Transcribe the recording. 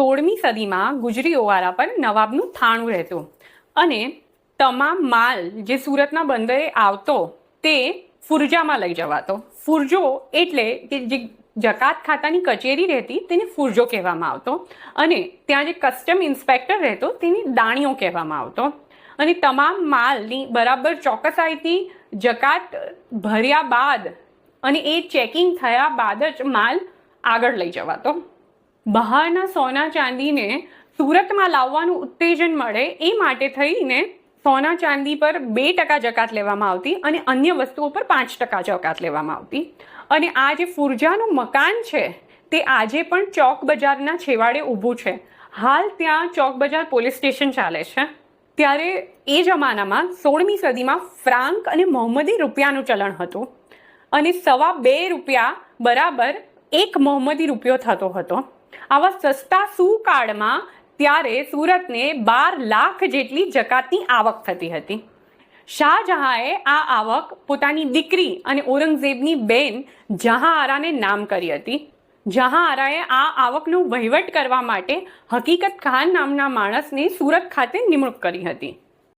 સોળમી સદીમાં ગુજરી ઓવારા પર નવાબનું થાણું રહેતું અને તમામ માલ જે સુરતના બંદરે આવતો તે ફુરજામાં લઈ જવાતો. ફુરજો એટલે કે જે જકાત ખાતાની કચેરી રહેતી તેને ફુરજો કહેવામાં આવતો અને ત્યાં જે કસ્ટમ ઇન્સ્પેક્ટર રહેતો તેની દાણીઓ કહેવામાં આવતો. અને તમામ માલની બરાબર ચોકસાઈથી જકાત ભર્યા બાદ અને એ ચેકિંગ થયા બાદ જ માલ આગળ લઈ જવાતો. બહારના સોના ચાંદીને સુરતમાં લાવવાનું ઉત્તેજન મળે એ માટે થઈને સોના ચાંદી પર બે ટકા જકાત લેવામાં આવતી અને અન્ય વસ્તુઓ પર પાંચ ટકા જકાત લેવામાં આવતી. અને આ જે ફુરજાનું મકાન છે, તે આજે પણ ચોક બજારના છેવાડે ઊભું છે. હાલ ત્યાં ચોક બજાર પોલીસ સ્ટેશન ચાલે છે. ત્યારે એ જમાનામાં સોળમી સદીમાં ફ્રાંક અને મોહમ્મદી રૂપિયાનું ચલણ હતું. અને સવા બે રૂપિયા બરાબર એક મોહમ્મદી રૂપિયો થતો હતો. આવા સસ્તા સુકાળમાં ત્યારે સુરતને બાર લાખ જેટલી જકાતની આવક થતી હતી. શાહજહાંએ આ આવક પોતાની દીકરી અને ઔરંગઝેબની બેન જહાંઆરાને નામ કરી હતી. જહાંઆરાએ આ આવકનો વહીવટ કરવા માટે હકીકત ખાન નામના માણસને સુરત ખાતે નિમણૂક કરી હતી.